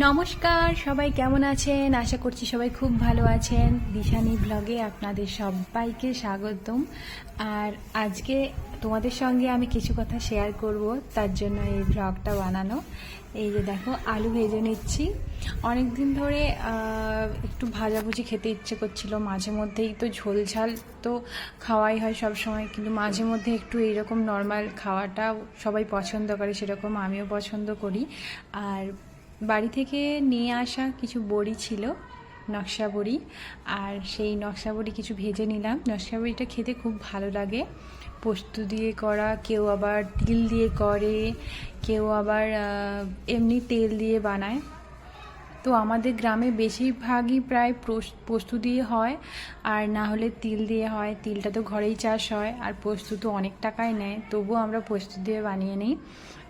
নমস্কার, সবাই কেমন আছেন? আশা করছি সবাই খুব ভালো আছেন। দিশানি ব্লগে আপনাদের সবাইকে স্বাগতম। আর আজকে তোমাদের সঙ্গে আমি কিছু কথা শেয়ার করব, তার জন্য এই ব্লগটা বানানো। এই যে দেখো, আলু ভেজে নিচ্ছি। অনেক দিন ধরে একটু ভাজাভুজি খেতে ইচ্ছে করছিল। মাঝে মধ্যেই তো ঝোল ঝাল তো খাওয়াই হয় সব সময়, কিন্তু মাঝে মধ্যে একটু এইরকম নর্মাল খাওয়াটা সবাই পছন্দ করে, সেরকম আমিও পছন্দ করি। আর বাড়ি থেকে নিয়ে আসা কিছু বড়ি ছিল, নকশা বড়ি। আর সেই নকশা বড়ি কিছু ভেজে নিলাম। নকশা বড়িটা খেতে খুব ভালো লাগে। পোস্ত দিয়ে করা, কেউ আবার তিল দিয়ে করে, কেউ আবার এমনি তেল দিয়ে বানায়। তো আমাদের গ্রামে বেশিরভাগই প্রায় পোস- পোস্ত দিয়ে হয়। আর না হলে তিল দিয়ে হয়। তিলটা তো ঘরেই চাষ হয়। আর পোস্ত তো অনেক টাকায় নেয়। তবুও আমরা পোস্ত দিয়ে বানিয়ে নিই।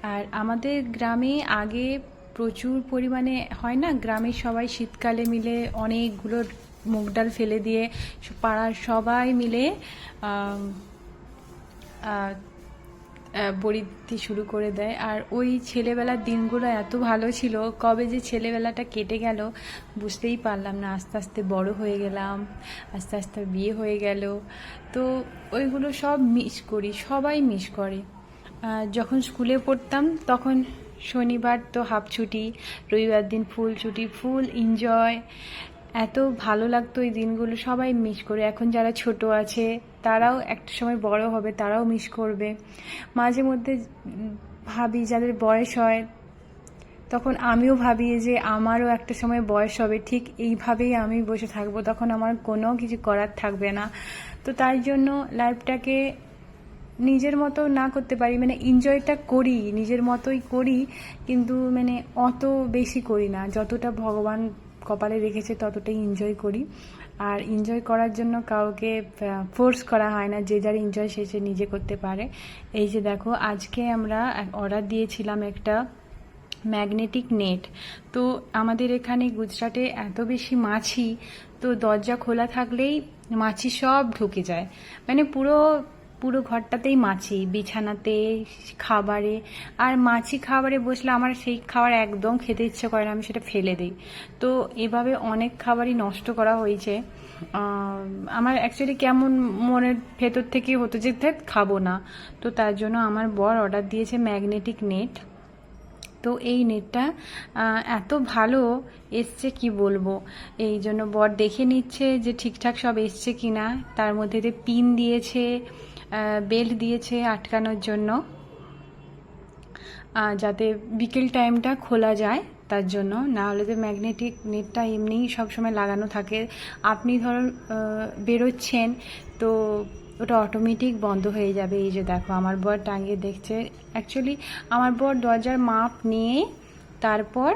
আর আমাদের গ্রামে আগে প্রচুর পরিমাণে হয় না? গ্রামের সবাই শীতকালে মিলে অনেকগুলো মুগ ডাল ফেলে দিয়ে পাড়ার সবাই মিলে বড়ি দিতে শুরু করে দেয়। আর ওই ছেলেবেলার দিনগুলো এত ভালো ছিল, কবে যে ছেলেবেলাটা কেটে গেল বুঝতেই পারলাম না। আস্তে আস্তে বড় হয়ে গেলাম, আস্তে আস্তে বিয়ে হয়ে গেল। তো ওইগুলো সব মিস করি, সবাই মিস করে। যখন স্কুলে পড়তাম তখন শনিবার তো হাফ ছুটি, রবিবার দিন ফুল ছুটি, ফুল এনজয় এত ভালো লাগতো এই দিনগুলো সবাই মিস করে। এখন যারা ছোট আছে, তারাও একটা সময় বড় হবে, তারাও মিস করবে। মাঝে মধ্যে ভাবি, যাদের বয়স হয়, তখন আমিও ভাবি যে আমারও একটা সময় বয়স হবে, ঠিক এইভাবেই আমি বসে থাকব। তখন আমার কোনো কিছু করার থাকবে না। তো তাই জন্য লাইফটাকে নিজের মতো না করতে পারি মানে এনজয়টা করি, নিজের মতোই করি, কিন্তু মানে অত বেশি করি না। যতটা ভগবান কপালে রেখেছে ততটাই এনজয় করি। আর এনজয় করার জন্য কাউকে ফোর্স করা হয় না, যে যার এনজয় সে সে নিজে করতে পারে। এই যে দেখো, আজকে আমরা অর্ডার দিয়েছিলাম একটা ম্যাগনেটিক নেট তো আমাদের এখানে গুজরাটে এত বেশি মাছি, তো দরজা খোলা থাকলেই মাছি সব ঢুকে যায়। মানে পুরো পুরো ঘরটাতেই মাছি, বিছানাতে, খাবারে। আর মাছি খাবারে বসলে আমার সেই খাবার একদম খেতে ইচ্ছে করে না, আমি সেটা ফেলে দিই। তো এভাবে অনেক খাবারই নষ্ট করা হয়েছে। আমার অ্যাকচুয়ালি কেমন মনের ভেতর থেকে হতো যে খাব না। তো তার জন্য আমার বর অর্ডার দিয়েছে ম্যাগনেটিক নেট তো এই নেটটা এত ভালো এসছে কি বলব? এই জন্য বর দেখে নিচ্ছে যে ঠিকঠাক সব এসছে কিনা। তার মধ্যে পিন দিয়েছে বেল্ট দিয়েছে আটকানোর জন্য যাতে বিকেল টাইমটা খোলা যায় তার জন্য। না হলে যে ম্যাগনেটিক নেটটা এমনিই সবসময় লাগানো থাকে। আপনি ধরুন বেরোচ্ছেন, তো ওটা অটোমেটিক বন্ধ হয়ে যাবে। এই যে দেখো, আমার বর টাঙিয়ে দেখছে। অ্যাকচুয়ালি আমার বর দরজার মাপ নিয়ে তারপর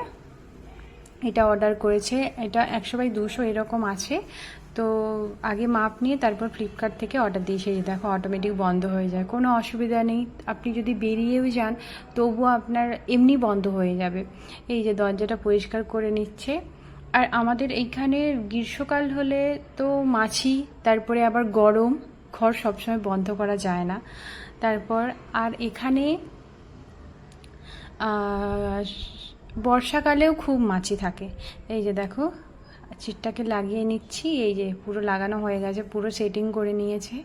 এটা অর্ডার করেছে। এটা একশো বাই দুশো এরকম আছে। তো আগে মাপ নিয়ে তারপর ফ্লিপকার্ট থেকে অর্ডার দিয়েছে। এই দেখো অটোমেটিক বন্ধ হয়ে যায়। কোনো অসুবিধা নেই। আপনি যদি বেরিয়েও যান, তবুও আপনার এমনি বন্ধ হয়ে যাবে। এই যে দরজাটা পরিষ্কার করে নিচ্ছে। আর আমাদের এইখানে গ্রীষ্মকাল হলে তো মাছি, তারপরে আবার গরম। ঘর সবসময় বন্ধ করা যায় না। তারপর আর এখানে বর্ষাকালেও খুব মাছি থাকে। এই যে দেখো চিটটাকে লাগিয়ে নিচ্ছি, এই যে পুরো লাগানো হয়ে গেছে, পুরো সেটিং করে নিয়েছে।